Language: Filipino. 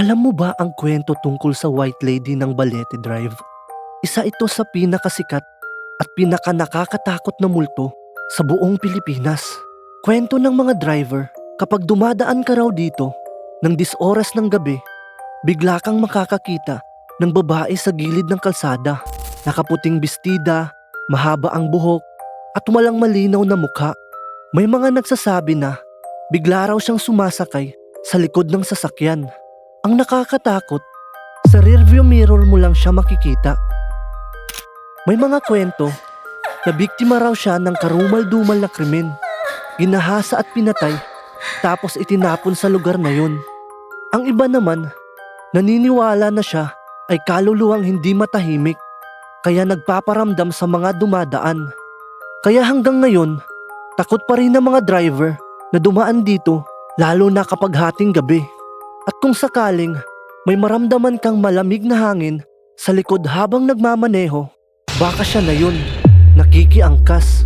Alam mo ba ang kwento tungkol sa White Lady ng Balete Drive? Isa ito sa pinakasikat at pinaka nakakatakot na multo sa buong Pilipinas. Kwento ng mga driver kapag dumadaan ka raw dito ng 10 oras ng gabi, bigla kang makakakita ng babae sa gilid ng kalsada. Nakaputing bestida, mahaba ang buhok, at walang malinaw na mukha. May mga nagsasabi na bigla raw siyang sumasakay sa likod ng sasakyan. Ang nakakatakot, sa rearview mirror mo lang siya makikita. May mga kwento na biktima raw siya ng karumal-dumal na krimen. Ginahasa at pinatay tapos itinapon sa lugar na yun. Ang iba naman, naniniwala na siya ay kaluluwang hindi matahimik kaya nagpaparamdam sa mga dumadaan. Kaya hanggang ngayon, takot pa rin ang mga driver na dumaan dito lalo na kapag hating gabi. Kung sakaling may maramdaman kang malamig na hangin sa likod habang nagmamaneho, baka siya na yun, nakikiangkas.